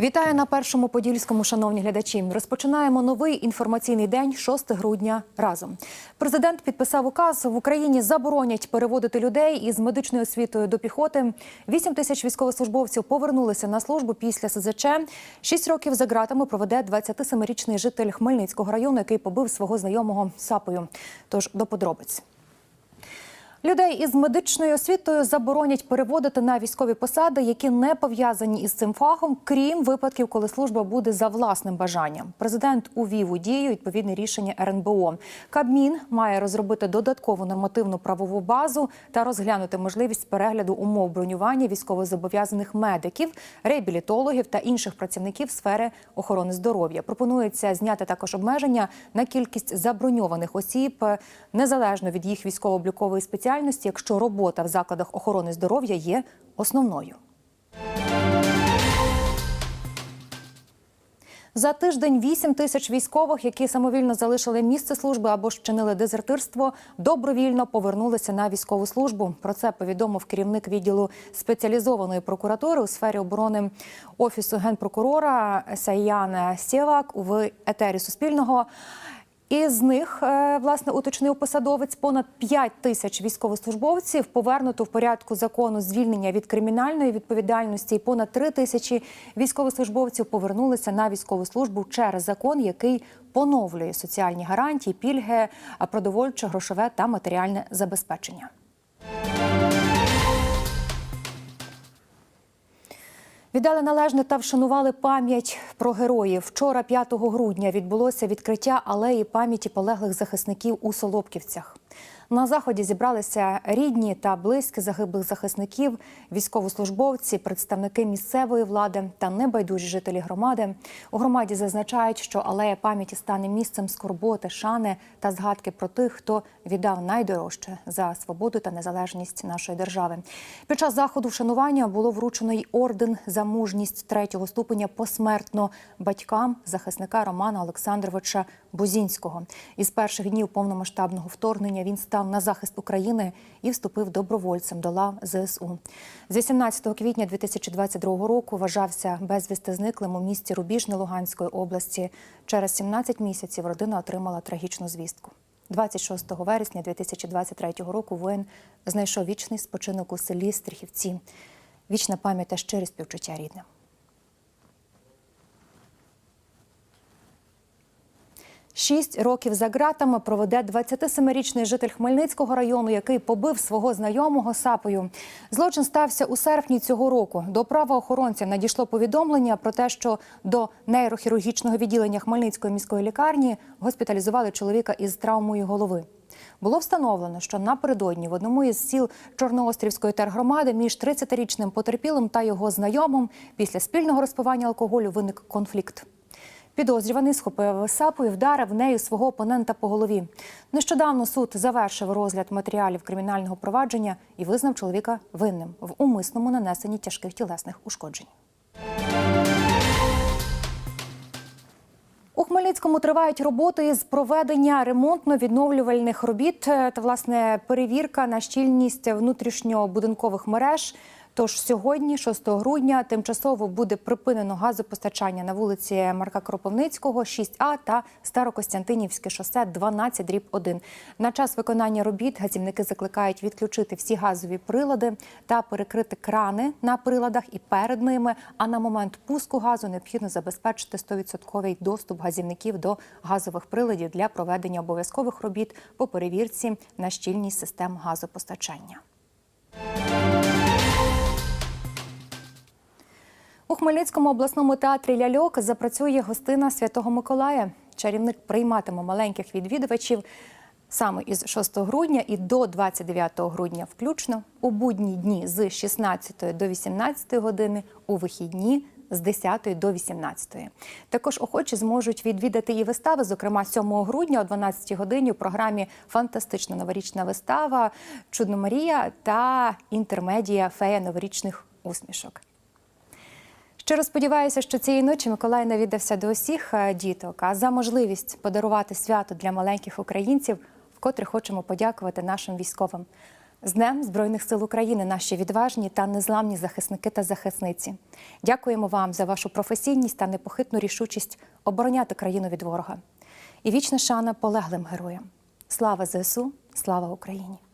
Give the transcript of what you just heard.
Вітаю на першому подільському, шановні глядачі. Розпочинаємо новий інформаційний день 6 грудня. Разом президент підписав указ в Україні. Заборонять переводити людей із медичною освітою до піхоти. 8 тисяч військовослужбовців повернулися на службу після СЗЧ. Шість років за ґратами проведе 27-річний житель Хмельницького району, який побив свого знайомого сапою. Тож до подробиць. Людей із медичною освітою заборонять переводити на військові посади, які не пов'язані із цим фахом, крім випадків, коли служба буде за власним бажанням. Президент увів у дію відповідне рішення РНБО. Кабмін має розробити додаткову нормативну правову базу та розглянути можливість перегляду умов бронювання військовозобов'язаних медиків, реабілітологів та інших працівників сфери охорони здоров'я. Пропонується зняти також обмеження на кількість заброньованих осіб незалежно від їх військово-облікової спеціальності, якщо робота в закладах охорони здоров'я є основною. За тиждень 8 тисяч військових, які самовільно залишили місце служби або ж вчинили дезертирство, добровільно повернулися на військову службу. Про це повідомив керівник відділу спеціалізованої прокуратури у сфері оборони офісу генпрокурора Саян Сєвак в етері Суспільного. Із них е, власне уточнив посадовець понад 5 тисяч військовослужбовців повернуто в порядку закону звільнення від кримінальної відповідальності. І понад 3 тисячі військовослужбовців повернулися на військову службу через закон, який поновлює соціальні гарантії, пільги, продовольче, грошове та матеріальне забезпечення. Віддали належне та вшанували пам'ять про героїв. Вчора, 5 грудня, відбулося відкриття алеї пам'яті полеглих захисників у Солопківцях. На заході зібралися рідні та близькі загиблих захисників, військовослужбовці, представники місцевої влади та небайдужі жителі громади. У громаді зазначають, що алея пам'яті стане місцем скорботи, шани та згадки про тих, хто віддав найдорожче за свободу та незалежність нашої держави. Під час заходу вшанування було вручено й орден за мужність третього ступеня посмертно батькам захисника Романа Олександровича Бузінського. Із перших днів повномасштабного вторгнення він став на захист України і вступив добровольцем до лав ЗСУ. З 18 квітня 2022 року вважався безвісти зниклим у місті Рубіжне Луганської області. Через 17 місяців родина отримала трагічну звістку. 26 вересня 2023 року воїн знайшов вічний спочинок у селі Стріхівці. Вічна пам'ять та щирі співчуття рідним. Шість років за ґратами проведе 27-річний житель Хмельницького району, який побив свого знайомого сапою. Злочин стався у серпні цього року. До правоохоронців надійшло повідомлення про те, що до нейрохірургічного відділення Хмельницької міської лікарні госпіталізували чоловіка із травмою голови. Було встановлено, що напередодні в одному із сіл Чорноострівської тергромади між 30-річним потерпілим та його знайомим після спільного розпивання алкоголю виник конфлікт. Підозрюваний схопив сапу і вдарив нею свого опонента по голові. Нещодавно суд завершив розгляд матеріалів кримінального провадження і визнав чоловіка винним в умисному нанесенні тяжких тілесних ушкоджень. У Хмельницькому тривають роботи з проведення ремонтно-відновлювальних робіт та власне перевірка на щільність внутрішньобудинкових мереж. Тож сьогодні, 6 грудня, тимчасово буде припинено газопостачання на вулиці Марка Кропивницького, 6А та Старокостянтинівське шосе 12 дріб 1. На час виконання робіт газівники закликають відключити всі газові прилади та перекрити крани на приладах і перед ними. А на момент пуску газу необхідно забезпечити 100% доступ газівників до газових приладів для проведення обов'язкових робіт по перевірці на щільність систем газопостачання. Хмельницькому обласному театрі Ляльок запрацює гостина Святого Миколая. Чарівник прийматиме маленьких відвідувачів саме із 6 грудня і до 29 грудня включно у будні дні з 16 до 18 години, у вихідні з 10 до 18. Також охочі зможуть відвідати і вистави, зокрема 7 грудня о 12 годині у програмі Фантастична новорічна вистава Чудно Марія та інтермедія Фея новорічних усмішок. Щиро сподіваюся, що цієї ночі Миколай навідався до усіх е, діток. А за можливість подарувати свято для маленьких українців, вкотре хочемо подякувати нашим військовим З Днем Збройних сил України, наші відважні та незламні захисники та захисниці. Дякуємо вам за вашу професійність та непохитну рішучість обороняти країну від ворога. І вічна шана полеглим героям. Слава ЗСУ, слава Україні!